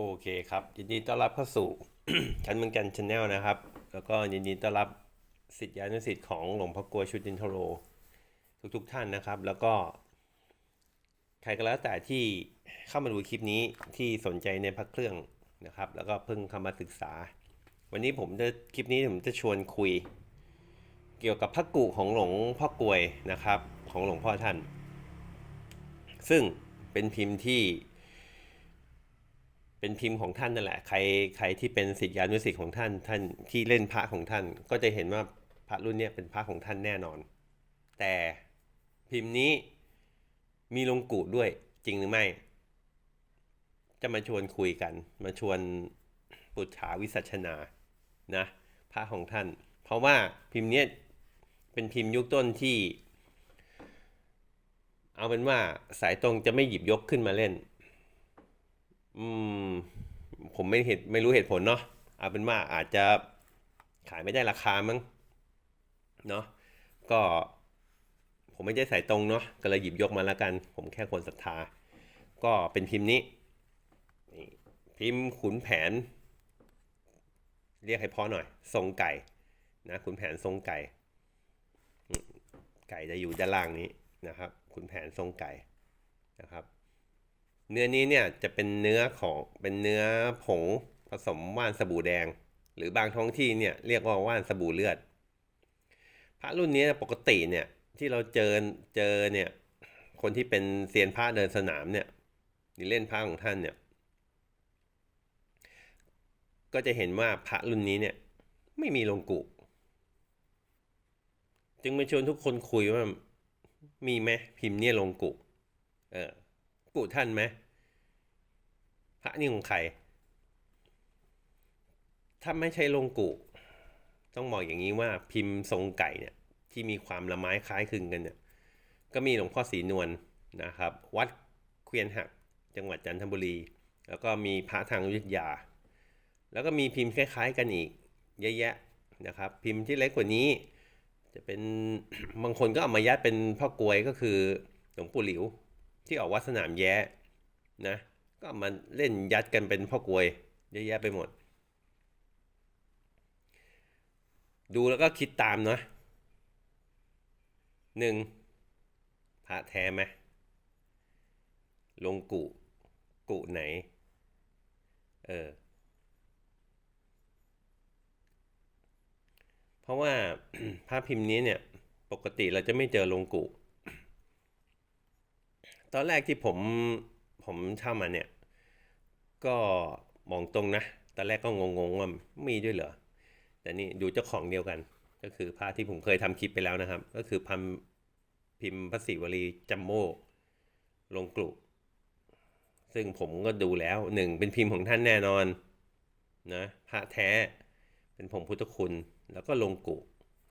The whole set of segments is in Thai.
โอเคครับ ยินดีต้อนรับเข้าสู่ชั้นเมืองกันชาแนลนะครับ แล้วก็ยินดีต้อนรับสิทธิานุสิทธิ์ของหลวงพ่อกลวยชุตินทโร ทุกๆท่านนะครับ แล้วก็ ใครก็แล้วแต่ที่เข้ามาดูคลิปนี้ที่สนใจในพระเครื่องนะครับ แล้วก็เพิ่งเข้ามาศึกษา วันนี้ผมจะคลิปนี้ผมจะชวนคุย เกี่ยวกับพระกุของหลวงพ่อกลวยนะครับ ของหลวงพ่อท่าน ซึ่งเป็นพิมพ์ที่ เป็นพิมพ์ของท่านนั่นแหละ ใครใครที่เป็นศิษยานุศิษย์ของท่าน ท่านที่เล่นพระของท่าน ก็จะเห็นว่าพระรุ่นนี้เป็นพระของท่านแน่นอน แต่พิมพ์นี้มีลงกุด้วยจริงหรือไม่ จะมาชวนคุยกัน มาชวนปุจฉาวิสัชนานะพระของท่าน เพราะว่าพิมพ์นี้เป็นพิมพ์ยุคต้นที่ เอาเป็นว่าสายตรงจะไม่หยิบยกขึ้นมาเล่น อืม ผมไม่เห็นไม่รู้เหตุผลเนาะเอาเป็นว่าอาจจะขายไม่ได้ราคามั้งเนาะก็ผมไม่ได้สายตรงเนาะก็เลยหยิบยกมาแล้วกัน ผมแค่คนศรัทธา ก็เป็นพิมพ์นี้นี่พิมพ์ขุนแผน เรียกให้พอหน่อย ทรงไก่นะขุนแผนทรงไก่ ไก่จะอยู่ด้านล่างนี้นะครับขุนแผนทรงไก่นะครับ เนื้อนี้เนี่ยจะเป็นเนื้อของเป็นเนื้อผงผสมว่านสบู่แดง หรือบางท้องที่เนี่ยเรียกว่าว่านสบู่เลือด พระรุ่นนี้ปกติเนี่ยที่เราเจอเจอเนี่ยคนที่เป็นเซียนพระเดินสนามเนี่ยหรือเล่นพระของท่านเนี่ยก็จะเห็นว่าพระรุ่นนี้เนี่ยไม่มีลงกุ จึงมาชวนทุกคนคุยว่ามีไหมพิมพ์เนี่ยลงกุ เออ กุท่านไหมพระนี่ของใครถ้าไม่ใช่ลงกุ ต้องบอกอย่างนี้ว่าพิมพ์ทรงไก่เนี่ยที่มีความละไม้คล้ายคลึงกันเนี่ยก็มีหลวงพ่อศรีนวลนะครับ วัดเควียนหักจังหวัดจันทบุรี แล้วก็มีพระทางยุทธยา แล้วก็มีพิมพ์คล้ายๆ กันอีกเยอะแยะนะครับ พิมพ์ที่เล็กกว่านี้ จะเป็นบางคนก็เอามายัดเป็นพ่อกลวยก็คือหลวงปู่หลิว ที่ออกวัดสนามแย้นะ ก็มาเล่นยัดกันเป็นพ่อกวยเยอะแยะไปหมด ดูแล้วก็คิดตามเนาะหนึ่งพระแท้ไหมลงกุ กุไหน เออ เพราะว่าภาพพิมพ์นี้เนี่ย ปกติเราจะไม่เจอลงกุ ตอนแรกที่ผมผมเช่ามาเนี่ย ก็มองตรงนะ ตอนแรกก็งงๆว่ามีด้วยเหรอ แต่นี่ดูเจ้าของเดียวกัน ก็คือภาพที่ผมเคยทำคลิปไปแล้วนะครับ ก็คือพัมพิมพ์พระศิวลีจัมโบ้ลงกลุซึ่งผมก็ดูแล้วหนึ่งเป็นพิมพ์ของท่านแน่นอนนะพระแท้เป็นผงพุทธคุณแล้วก็ลงกุ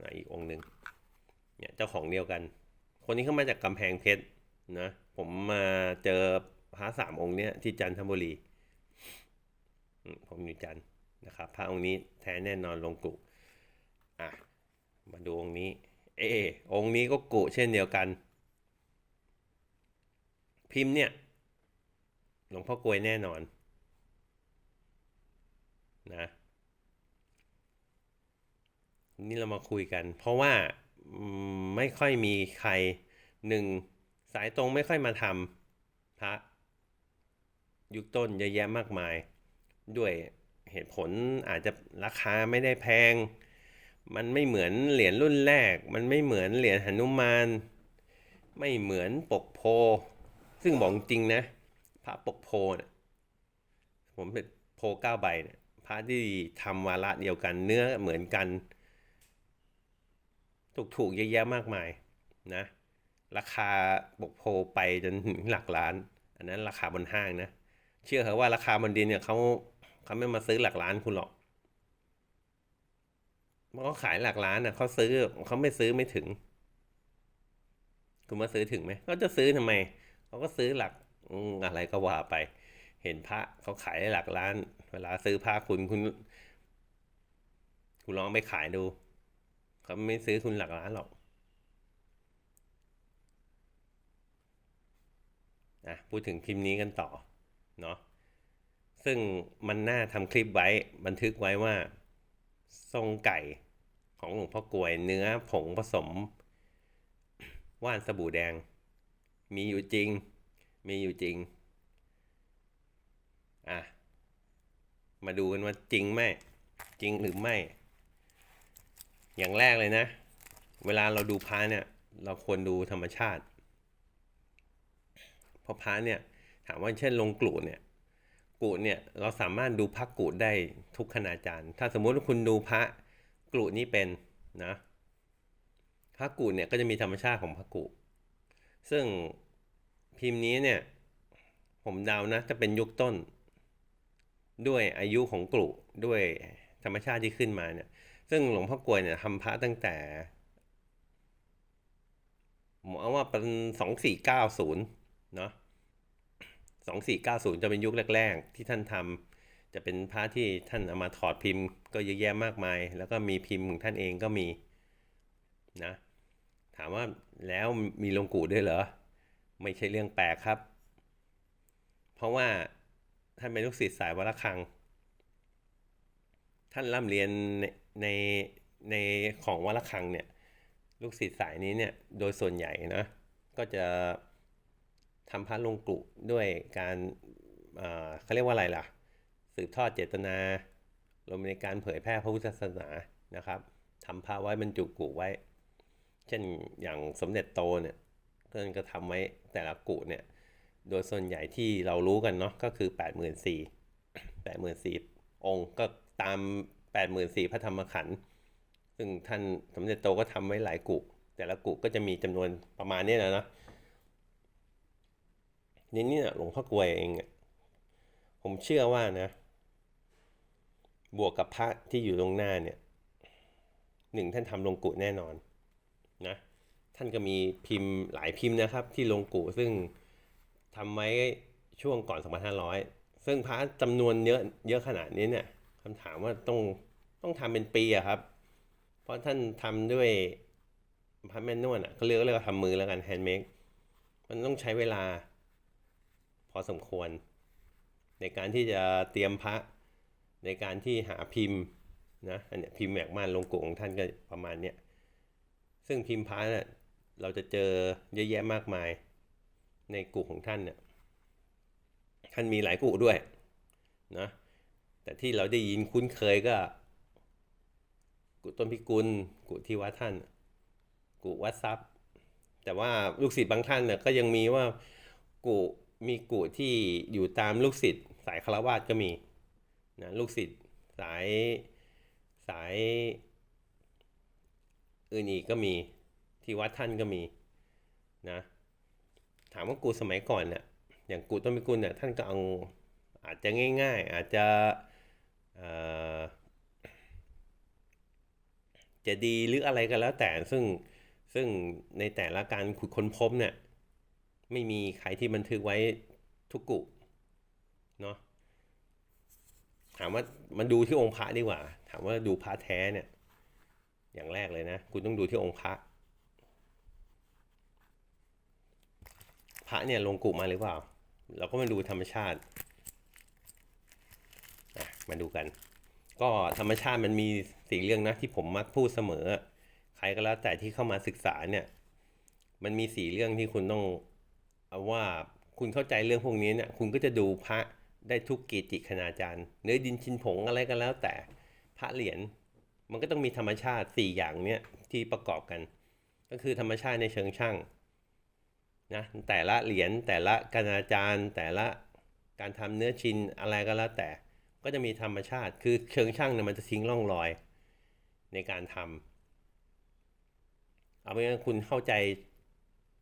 นะอีกองค์หนึ่งเนี่ยเจ้าของเดียวกัน คนนี้เข้ามาจากกำแพงเพชรนะ ผมมาเจอพระสามองค์เนี้ยที่จันทบุรีผมอยู่จันทร์นะครับ พระองค์นี้แท้แน่นอนลงกุอะมาดูองค์นี้ เออองค์นี้ก็กุเช่นเดียวกัน พิมพ์เนี่ยหลวงพ่อกลวยแน่นอนนะนี่เรามาคุยกัน เพราะว่าไม่ค่อยมีใครหนึ่ง สายตรงไม่ค่อยมาทำพระยุคต้นเยอะแยะมากมาย ด้วยเหตุผลอาจจะราคาไม่ได้แพง มันไม่เหมือนเหรียญรุ่นแรก มันไม่เหมือนเหรียญหนุมาน ไม่เหมือนปกโพ ซึ่งบอกจริงนะพระปกโพเนี่ยผมเป็นโพเก้าใบเนี่ยพระที่ทำวาระเดียวกันเนื้อเหมือนกัน ถูกถูกๆเยอะแยะมากมายนะ ราคาปกโพไปจนถึงหลักล้าน อันนั้นราคาบนห้างนะ เชื่อเหอว่าราคาบนดินเนี่ยเขาเขาไม่มาซื้อหลักล้านคุณหรอกเพราะเขายหลักล้านอะเขาซื้อเขาไม่ซื้อไม่ถึง คุณมาซื้อถึงไหมเขาจะซื้อทำไมเขาก็ซื้อหลักอืมอะไรก็ว่าไป เห็นพระเขาขายหลักล้าน เวลาซื้อพระคุณคุณ คุณลองไปขายดูเขาไม่ซื้อคุณหลักล้านหรอกะพูดถึงพิมพ์นี้กันต่อเนาะซึ่งมันน่าทำคลิปไว้บันทึกไว้ว่าทรงไก่ของหลวงพ่อกลวยเนื้อผงผสม ว่านสบู่แดง มีอยู่จริง มีอยู่จริง อะ มาดูกันว่าจริงไหมจริงหรือไม่ อย่างแรกเลยนะ เวลาเราดูพระเนี่ย เราควรดูธรรมชาติ เพราะพระเนี่ยถามว่าเช่นลงกลุเนี่ยกลุเนี่ยเราสามารถดูพระกลุได้ทุกขนาจารย์ ถ้าสมมุติคุณดูพระกลุนี้เป็นนะพระกลุเนี่ยก็จะมีธรรมชาติของพระกลุซึ่งพิมพ์นี้เนี่ยผมเดานะจะเป็นยุคต้น ด้วยอายุของกลุด้วยธรรมชาติที่ขึ้นมาเนี่ยซึ่งหลวงพ่อกลวยเนี่ยทำพระตั้งแต่ผมเอาว่าเป็นสองสี่เก้าศูนย์ เนาะสองสี่เก้าศูนย์จะเป็นยุคแรก ๆ ที่ท่านทำจะเป็นพระที่ท่านเอามาถอดพิมพ์ก็เยอะแยะมากมาย แล้วก็มีพิมพ์ของท่านเองก็มีนะถามว่าแล้วมีลงกูด้วยเหรอ ไม่ใช่เรื่องแปลกครับ เพราะว่าท่านเป็นลูกศิษย์สายวรคัง ท่านร่ำเรียนในในในของวระฆังเนี่ย ลูกศิษย์สายนี้เนี่ย โดยส่วนใหญ่นะ ก็จะ ทำพระลงกุด้วยการเขาเรียกว่าอะไรล่ะ สืบทอดเจตนารวมในการเผยแพร่พระพุทธศาสนานะครับทำพระไว้บรรจุกุไว้ เช่นอย่างสมเด็จโตเนี่ยท่านก็ทำไว้แต่ละกุเนี่ย โดยส่วนใหญ่ที่เรารู้กันเนาะก็คือ8 4 0 0 0 8 4 0 0 0องค์ก็ตาม 84,000พระธรรมขันธ์ซึ่งท่านสมเด็จโตก็ทำไว้หลายกุแต่ละกุก็จะมีจำนวนประมาณนี้นะเนาะ นี่นี่หลวงพ่อกลวยเองผมเชื่อว่านะ บวกกับพระที่อยู่ตรงหน้าเนี่ยหนึ่งท่านทำลงกุแน่นอนนะท่านก็มีพิมพ์หลายพิมพ์นะครับ ที่ลงกุซึ่งทำไว้ช่วงก่อน 2500 ซึ่งพระจำนวนเยอะเยอะขนาดนี้เนี่ยคำถามว่าต้องต้องทำเป็นปีอะครับ เพราะท่านทำด้วยพระแม่นวลอะเขาเรียกเรียกว่าทำมือแล้วกันแฮนด์เมดมันต้องใช้เวลา อสมควร ในการที่จะเตรียมพระในการที่หาพิมพ์นะอันเนี้ยพิมพ์แมกมานลงกุของท่านก็ประมาณเนี้ยซึ่งพิมพ์พระเนี่ยเราจะเจอเยอะแยะมากมายในกุของท่านเนี่ยท่านมีหลายกุด้วยนะแต่ที่เราได้ยินคุ้นเคยก็ กุต้นพิกุลกุที่วัดท่าน กุวัดทรัพย์ แต่ว่าลูกศิษย์บางท่านเนี่ยก็ยังมีว่ากุ มีกุที่อยู่ตามลูกศิษย์สายคารวาสก็มีนะลูกศิษย์สายสายอื่นอีกก็มีที่วัดท่านก็มีนะถามว่ากูสมัยก่อนเนี่ยอย่างกูต้นพิกุลเนี่ยท่านก็เอาอาจจะง่าย ๆ อาจจะจะดีหรืออะไรก็แล้วแต่ซึ่งซึ่งในแต่ละการขุดค้นพบเนี่ย ไม่มีใครที่บันทึกไว้ทุกกุเนาะถามว่ามันดูที่องค์พระดีกว่า ถามว่าดูพระแท้เนี่ย อย่างแรกเลยนะ คุณต้องดูที่องค์พระ พระเนี่ยลงกุมาหรือเปล่า เราก็มาดูธรรมชาติมาดูกัน ก็ธรรมชาติมันมีสี่เรื่องนะที่ผมมักพูดเสมอ ใครก็แล้วแต่ที่เข้ามาศึกษาเนี่ย มันมีสี่เรื่องที่คุณต้อง ว่าคุณเข้าใจเรื่องพวกนี้เนี่ยคุณก็จะดูพระได้ทุกกิจิคณาจารย์ เนื้อดินชินผงอะไรก็แล้วแต่พระเหรียญมันก็ต้องมีธรรมชาติสี่อย่างเนี้ยที่ประกอบกัน ก็คือธรรมชาติในเชิงช่างนะแต่ละเหรียญแต่ละคณาจารย์ แต่ละการทำเนื้อชินอะไรก็แล้วแต่ ก็จะมีธรรมชาติ คือเชิงช่างเนี่ยมันจะทิ้งร่องรอยในการทำเอาเป็นว่าคุณเข้าใจ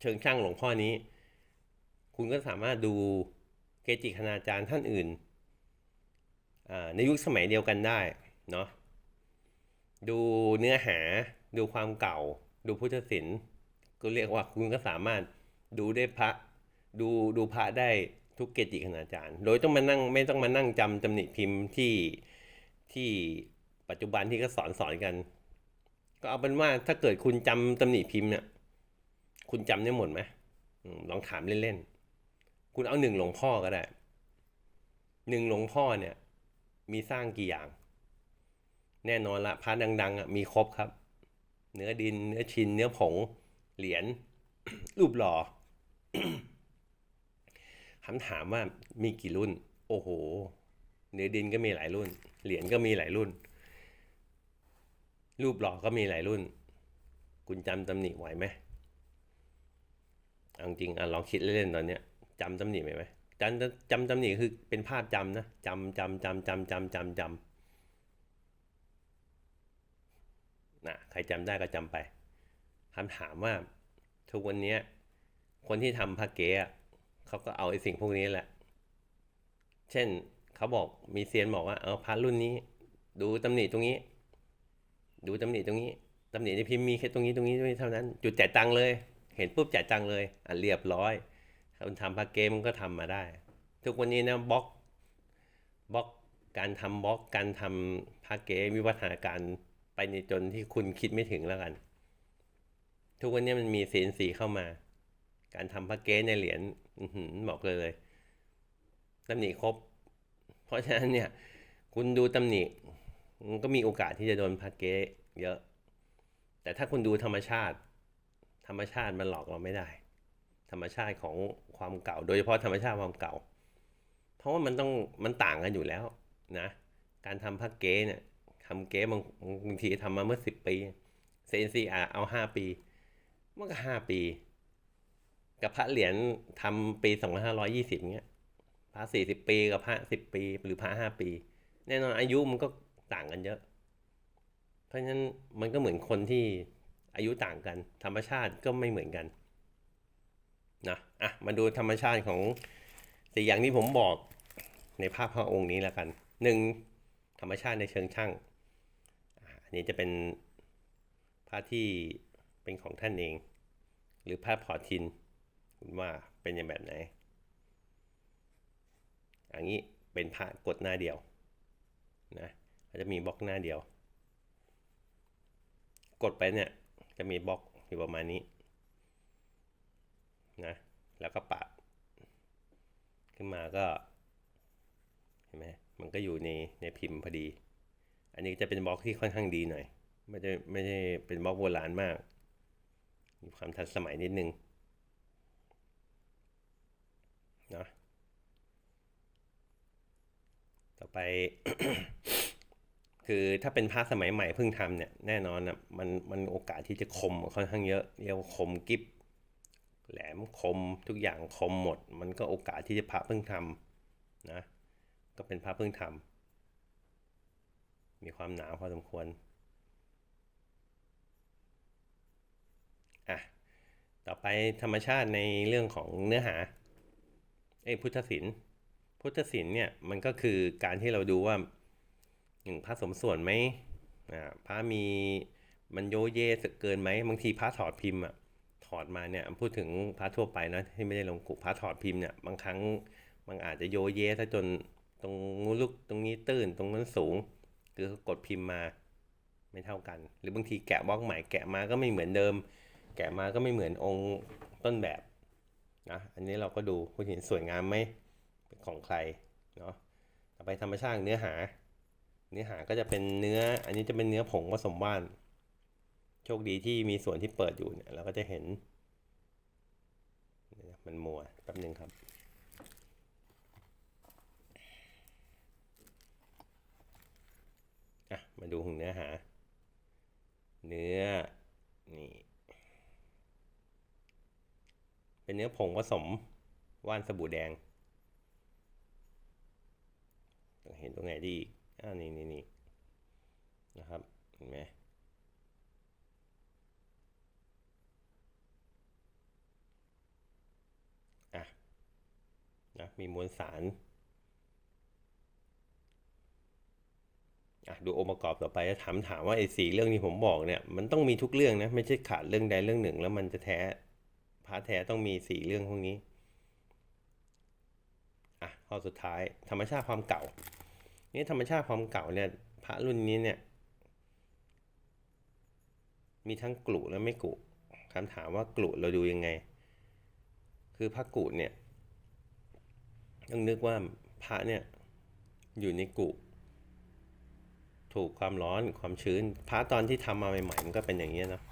เชิงช่างหลวงพ่อนี้ คุณก็สามารถดูเกจิคณาจารย์ท่านอื่น ในยุคสมัยเดียวกันได้เนาะดูเนื้อหาดูความเก่า ดูพุทธศิลป์ก็เรียกว่าคุณก็สามารถดูได้พระดูดูพระได้ทุกเกจิคณาจารย์ โดยต้องมานั่งไม่ต้องมานั่งจำตำหนิพิมพ์ที่ที่ปัจจุบันที่เขาสอนสอนกัน ก็เอาเป็นว่าถ้าเกิดคุณจำตำหนิพิมพ์เนี่ยคุณจำได้หมดไหมลองถามเล่นๆ คุณเอาหนึ่งหลวงพ่อก็ได้หนึ่งหลวงพ่อเนี่ย มีสร้างกี่อย่าง แน่นอนละพระดังๆอะมีครบครับ เนื้อดินเนื้อชิน เนื้อผง เหรียญรูปหล่อคำถามว่ามีกี่รุ่น โอ้โห เนื้อดินก็มีหลายรุ่น เหรียญก็มีหลายรุ่น รูปหล่อก็มีหลายรุ่น คุณจำตำหนิไหวไหมเอาจริงอะลองคิดเล่นๆตอนเนี้ย จำตำหนิไหมไหมจำจำตำหนิคือเป็นภาพจำนะจำจำจำจำจำจำจำนะใครจำได้ก็จำไปคำถามว่าทุกวันนี้คนที่ทำพระเก๊อะเขาก็เอาไอ้สิ่งพวกนี้แหละ เช่นเขาบอกมีเซียนบอกว่าเอาพระรุ่นนี้ ดูตำหนิตรงนี้ ดูตำหนิตรงนี้ตำหนิในพิมพ์มีแค่ตรงนี้ตรงนี้ตรงนี้เท่านั้น จุดจ่ายตังเลย เห็นปุ๊บจ่ายตังเลยอะเรียบร้อย คนทำพาเกมมันก็ทำมาได้ ทุกวันนี้นะบล็อกบล็อกการทำบล็อกการทำพาเกมวิวัฒนาการไปในจนที่คุณคิดไม่ถึงแล้วกัน ทุกวันนี้มันมี CNC เข้ามา การทำพาเกในเหรียญอื้อหือบอกเลยเลยตำหนิครบ เพราะฉะนั้นเนี่ย คุณดูตำหนิมันก็มีโอกาสที่จะโดนพาเกเยอะ แต่ถ้าคุณดูธรรมชาติ ธรรมชาติมันหลอกเราไม่ได้ ธรรมชาติของความเก่า โดยเฉพาะธรรมชาติความเก่า เพราะว่ามันต้องมันต่างกันอยู่แล้วนะ การทำพักเก้เนี่ยทำเก้บางบางทีทำมาเมื่อสิบปีเซนซีอาเอาห้าปี มันก็ห้าปี กับพระเหรียญทำปีสองพันห้าร้อยี่สิบเงี้ยพระสี่สิบปีกับพระสิบปี หรือพระห้าปี แน่นอนอายุมันก็ต่างกันเยอะ เพราะฉะนั้นมันก็เหมือนคนที่อายุต่างกัน ธรรมชาติก็ไม่เหมือนกัน นะอะมาดูธรรมชาติของสี่อย่างที่ผมบอกในภาพพระองค์นี้แล้วกันหนึ่งธรรมชาติในเชิงช่างอันนี้จะเป็นภาพที่เป็นของท่านเอง หรือภาพพอทิน คุณว่าเป็นอย่างแบบไหนอันนี้เป็นพระกดหน้าเดียวนะจะมีบล็อกหน้าเดียว กดไปเนี่ยจะมีบล็อกอยู่ประมาณนี้ นะ แล้วก็ปาดขึ้นมาก็เห็นไหมมันก็อยู่ในในพิมพ์พอดี อันนี้จะเป็นบล็อกที่ค่อนข้างดีหน่อย ไม่ได้ไม่ได้เป็นบล็อกโบราณมาก มีความทันสมัยนิดนึงนะต่อไป คือถ้าเป็นพระสมัยใหม่เพิ่งทำเนี่ย แน่นอนนะมันมันโอกาสที่จะคมค่อนข้างเยอะเรียกว่าคมกิฟ แหลมคมทุกอย่างคมหมด มันก็โอกาสที่จะพระเพิ่งทำนะก็เป็นพระเพิ่งทำมีความหนาพอสมควรอะต่อไปธรรมชาติในเรื่องของเนื้อหาไอ้พุทธศิลป์พุทธศิลป์เนี่ยมันก็คือการที่เราดูว่าหนึ่งพระสมส่วนไหมอ่าพระมีมันโยเยสเกินไหมบางทีพระถอดพิมพ์อะ ถอดมาเนี่ยพูดถึงพระทั่วไปนะที่ไม่ได้ลงกุพระถอดพิมพ์เนี่ยบางครั้งมันอาจจะโยเยซะจนตรงงูลุกตรงนี้ตื้นตรงนั้นสูง คือกดพิมพ์มาไม่เท่ากัน หรือบางทีแกะบล็อกใหม่แกะมาก็ไม่เหมือนเดิม แกะมาก็ไม่เหมือนองค์ต้นแบบนะอันนี้เราก็ดูคุณเห็นสวยงามไหมเป็นของใครเนาะต่อไปธรรมชาติเนื้อหา เนื้อหาก็จะเป็นเนื้ออันนี้จะเป็นเนื้อผงผสมว่าน โชคดีที่มีส่วนที่เปิดอยู่เนี่ยเราก็จะเห็น มันมัวแป๊บนึงครับ อะ มาดูของเนื้อหา เนื้อ นี่ เป็นเนื้อผงผสมว่านสบู่แดงเห็นตรงไหนดีอ่านี่นี่นี่นะครับ เห็นไหม นะมีมวลสารดูองค์ประกอบต่อไปถามถามว่าไอ้สี่เรื่องที่ผมบอกเนี่ยมันต้องมีทุกเรื่องนะไม่ใช่ขาดเรื่องใดเรื่องหนึ่ง แล้วมันจะแท้พระแท้ต้องมีสี่เรื่องพวกนี้อะข้อสุดท้าย ธรรมชาติความเก่านี่ธรรมชาติความเก่าเนี่ยพระรุ่นนี้เนี่ยมีทั้งกลุและไม่กลุคำถามว่ากลุเราดูยังไง คือพระกลุเนี่ย ต้องนึกว่าพระเนี่ยอยู่ในกุถูกความร้อนความชื้นพระตอนที่ทำมาใหม่ๆมันก็เป็นอย่างนี้เนาะ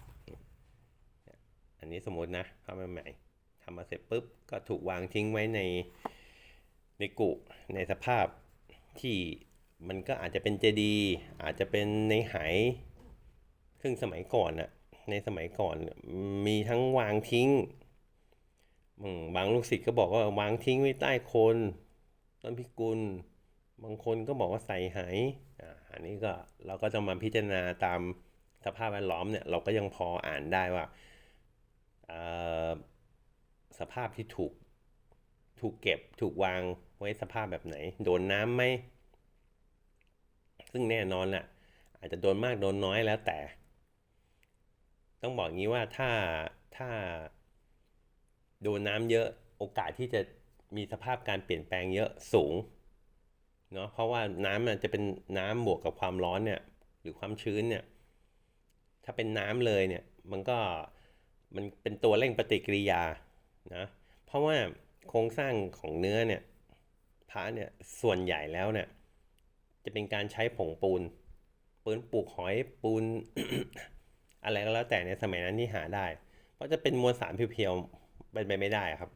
อันนี้สมมตินะทำมาใหม่ทำมาเสร็จปุ๊บก็ถูกวางทิ้งไว้ในในกุในสภาพที่มันก็อาจจะเป็นเจดีย์อาจจะเป็นในหายซึ่งสมัยก่อนน่ะในสมัยก่อนมีทั้งวางทิ้ง บางลูกศิษย์ก็บอกว่าวางทิ้งไว้ใต้โคนต้นพิกุล บางคนก็บอกว่าใส่หายอ่าอันนี้ก็เราก็จะมาพิจารณาตามสภาพแวดล้อมเนี่ยเราก็ยังพออ่านได้ว่าสภาพที่ถูกถูกเก็บถูกวางไว้สภาพแบบไหน โดนน้ำไหมซึ่งแน่นอนแหละอาจจะโดนมากโดนน้อยแล้วแต่ ต้องบอกงี้ว่าถ้าถ้า โดนน้ำเยอะโอกาสที่จะมีสภาพการเปลี่ยนแปลงเยอะสูงเนาะเพราะว่าน้ำมันจะเป็นน้ำบวกกับความร้อนเนี่ยหรือความชื้นเนี่ยถ้าเป็นน้ำเลยเนี่ยมันก็มันเป็นตัวเร่งปฏิกิริยานะเพราะว่าโครงสร้างของเนื้อเนี่ยพระเนี่ยส่วนใหญ่แล้วเนี่ยจะเป็นการใช้ผงปูนปูนปลูกหอยปูน อะไรก็แล้วแต่ในสมัยนั้นที่หาได้ เพราะจะเป็นมวลสารเพียวๆ เป็นไปไม่ได้ครับ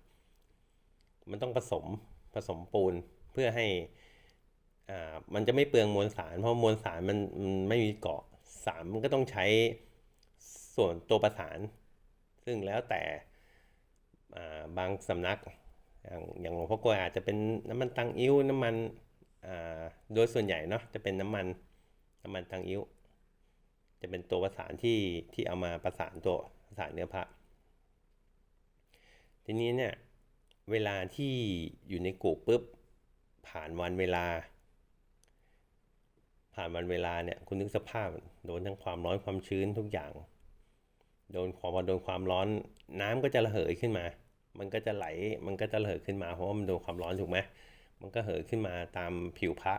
มันต้องผสมผสมปูนเพื่อให้อ่ามันจะไม่เปลืองมวลสาร เพราะมวลสารมันมันไม่มีเกาะสารมันก็ต้องใช้ส่วนตัวประสาน ซึ่งแล้วแต่อ่าบางสำนัก อย่างอย่างหลวงพ่อกลวยอาจจะเป็นน้ำมันตังอิ้วน้ำมันอ่าโดยส่วนใหญ่เนาะจะเป็นน้ำมันน้ำมันตังอิ้วจะเป็นตัวประสานที่ที่เอามาประสานตัวประสานเนื้อพระ ทีนี้เนี่ยเวลาที่อยู่ในกูปุ๊บผ่านวันเวลา ผ่านวันเวลาเนี่ยคุณนึกสภาพโดนทั้งความร้อนความชื้นทุกอย่าง โดนความโดนความร้อนน้ำก็จะระเหยขึ้นมา มันก็จะไหลมันก็จะระเหยขึ้นมาเพราะว่ามันโดนความร้อนถูกไหมมันก็เหยขึ้นมาตามผิวพระ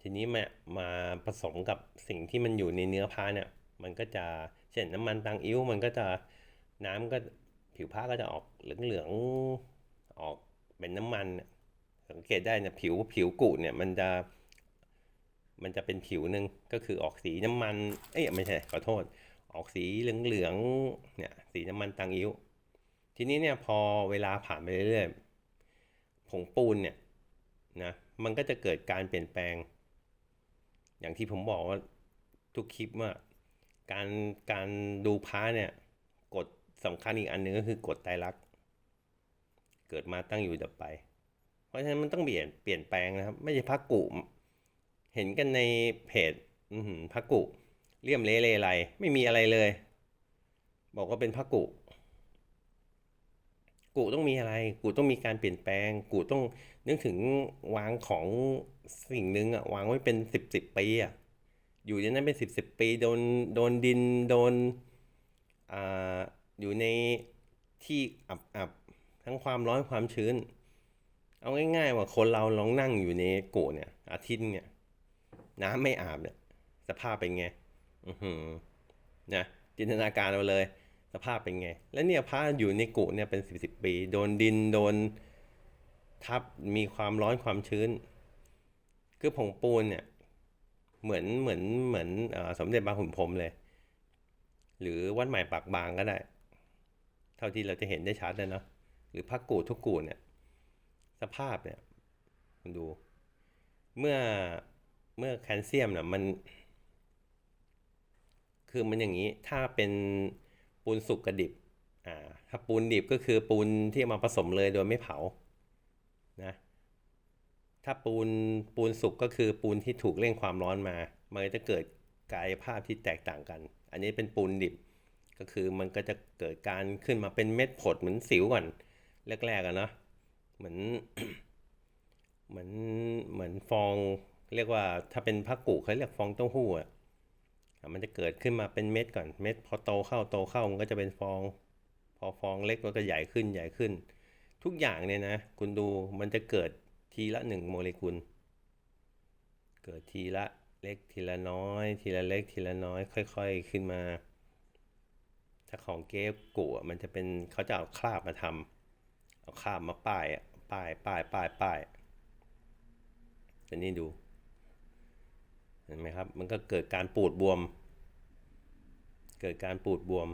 ทีนี้มามาผสมกับสิ่งที่มันอยู่ในเนื้อพระเนี่ยมันก็จะเช่นน้ำมันตังอิ้วมันก็จะน้ำก็ ผิวพระก็จะออกเหลืองๆออกเป็นน้ำมัน สังเกตได้นี่ยผิวผิวกุเนี่ยมันจะมันจะเป็นผิวหนึ่งก็คือออกสีน้ำมัน เอ้ยไม่ใช่ขอโทษ ออกสีเหลืองๆเนี่ยสีน้ำมันตังอิ้ว ทีนี้เนี่ยพอเวลาผ่านไปเรื่อยๆผงปูนเนี่ยนะมันก็จะเกิดการเปลี่ยนแปลง อย่างที่ผมบอกว่าทุกคลิปว่าการการดูพระเนี่ยกฎ สำคัญอีกอันหนึ่งก็คือกฎไตรลักษณ์เกิดมาตั้งอยู่ดับไป เพราะฉะนั้นมันต้องเปลี่ยนเปลี่ยนแปลงนะครับ ไม่ใช่พระกุเห็นกันในเพจอืพระกุเลี่ยมเละเลไรไม่มีอะไรเลย บอกว่าเป็นพระกุกุต้องมีอะไรกุต้องมีการเปลี่ยนแปลงกุต้องนึกถึงวางของสิ่งหนึ่งอะวางไว้เป็นสิบสิบปีอะอยู่ในนั้นเป็นสิบสิบปี โดนโดนดินโดนอ่า อยู่ในที่อับอับทั้งความร้อนความชื้น เอาง่ายๆว่าคนเราลองนั่งอยู่ในโกุเนี่ย อาทิตย์เนี่ย น้ำไม่อาบเนี่ยสภาพเป็นไง อือหือนะจินตนาการเอาเลย สภาพเป็นไง แล้วเนี่ยพระอยู่ในกุเนี่ยเป็นสิบสิบปี โดนดินโดนทับมีความร้อนความชื้น คือผงปูนเนี่ย เหมือนเหมือนเหมือนอสมเด็จบางขุนพรมเลย หรือวัดใหม่ปากบางก็ได้ เท่าที่เราจะเห็นได้ชัดเลยเนาะหรือพระกูทุกกูเนี่ย สภาพเนี่ยคุณดู เมื่อเมื่อแคลเซียมเนี่ยมัน คือมันอย่างนี้ถ้าเป็นปูนสุกกระดิบอ่าถ้าปูนดิบก็คือปูนที่มาผสมเลยโดยไม่เผานะถ้าปูนปูนสุกก็คือปูนที่ถูกเร่งความร้อนมา มันจะเกิดกายภาพที่แตกต่างกัน อันนี้เป็นปูนดิบ ก็คือมันก็จะเกิดการขึ้นมาเป็นเม็ดผดเหมือนสิวก่อนแรกๆอะเนาะเหมือนเหมือนเหมือนฟองเรียกว่าถ้าเป็นพักกุเขาเรียกฟองเต้าหู้อะมันจะเกิดขึ้นมาเป็นเม็ดก่อนเม็ด พอโตเข้าโตเข้ามันก็จะเป็นฟอง พอฟองเล็กมันก็ใหญ่ขึ้นใหญ่ขึ้น ทุกอย่างเนี่ยนะคุณดูมันจะเกิดทีละหนึ่งโมเลกุล เกิดทีละเล็กทีละน้อย ทีละเล็กทีละน้อย ค่อย ๆ ขึ้นมา ถ้าของเกฟกุอะมันจะเป็นเขาจะเอาคราบมาทำเอาคราบมาป้ายป้ายป้ายป้ายป้ายแต่นี่ดูเห็นไหมครับ มันก็เกิดการปูดบวม เกิดการปูดบวม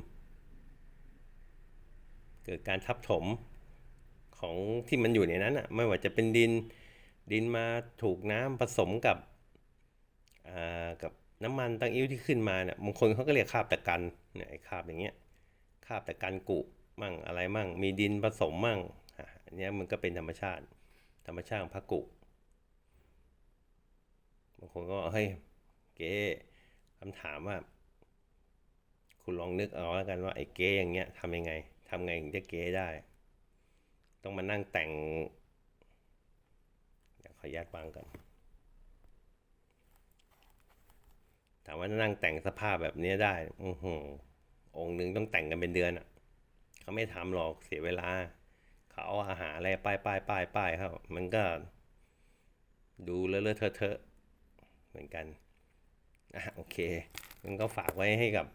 เกิดการทับถมของที่มันอยู่ในนั้นอะไม่ว่าจะเป็นดินดินมาถูกน้ำผสมกับอ่ากับน้ำมันตังอิ้วที่ขึ้นมาเนี่ยบางคนเขาก็เรียกคราบตะกันเนี่ยไอ้คราบอย่างเงี้ยาบตะกันกุมั่งอะไรมั่ง มีดินผสมมั่งอันนี้มันก็เป็นธรรมชาติ ธรรมชาติของพระกุบางคนก็เฮ้ยเก๊คำถามว่า คุณลองนึกเอาแล้วกันว่าไอ้เก๊อย่างเงี้ยทำยังไงทำไงถึงจะเก๊ได้ ต้องมานั่งแต่งเดี๋ยวขออนุญาตวางก่อนถามว่านั่งแต่งสภาพแบบนี้ได้ อือหือ องค์หนึ่งต้องแต่งกันเป็นเดือนอะเขาไม่ทำหรอกเสียเวลา เขาเอาอาหารอะไรป้ายป้ายป้ายป้ายเขามันก็ดูเลอะเลอะเทอะเทอะเหมือนกันอะโอเคมันก็ฝากไว้ให้กับ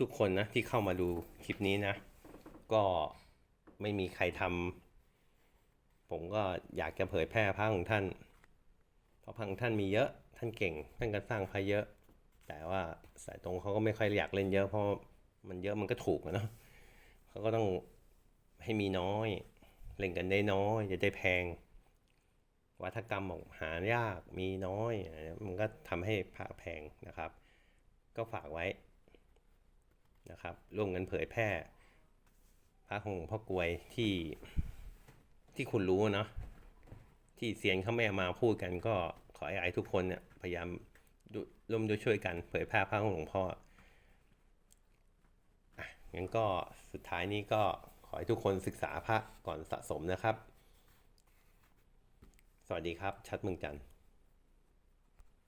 ทุกๆคนนะที่เข้ามาดูคลิปนี้นะ ก็ไม่มีใครทำผมก็อยากจะเผยแพร่พระของท่าน เพราะพระของท่านมีเยอะ ท่านเก่ง ท่านก็สร้างพระเยอะ แต่ว่าสายตรงเขาก็ไม่ค่อยอยากเล่นเยอะเพราะมันเยอะมันก็ถูกอะเนาะเขาก็ต้องให้มีน้อย เล่นกันได้น้อยจะได้แพง วัฒกรรมบอกหายากมีน้อย มันก็ทำให้พระแพงนะครับ ก็ฝากไว้นะครับร่วมกันเผยแพร่ พระของหลวงพ่อกวยที่ที่คุณรู้เนาะที่เซียนเขาไม่มาพูดกันก็ขอให้ทุกคนเนี่ยพยายาม ร่วมด้วยช่วยกันเผยแพร่พระของหลวงพ่องั้นก็สุดท้ายนี้ก็ขอให้ทุกคนศึกษาพระก่อนสะสมนะครับ สวัสดีครับ ชัดเมืองจันทร์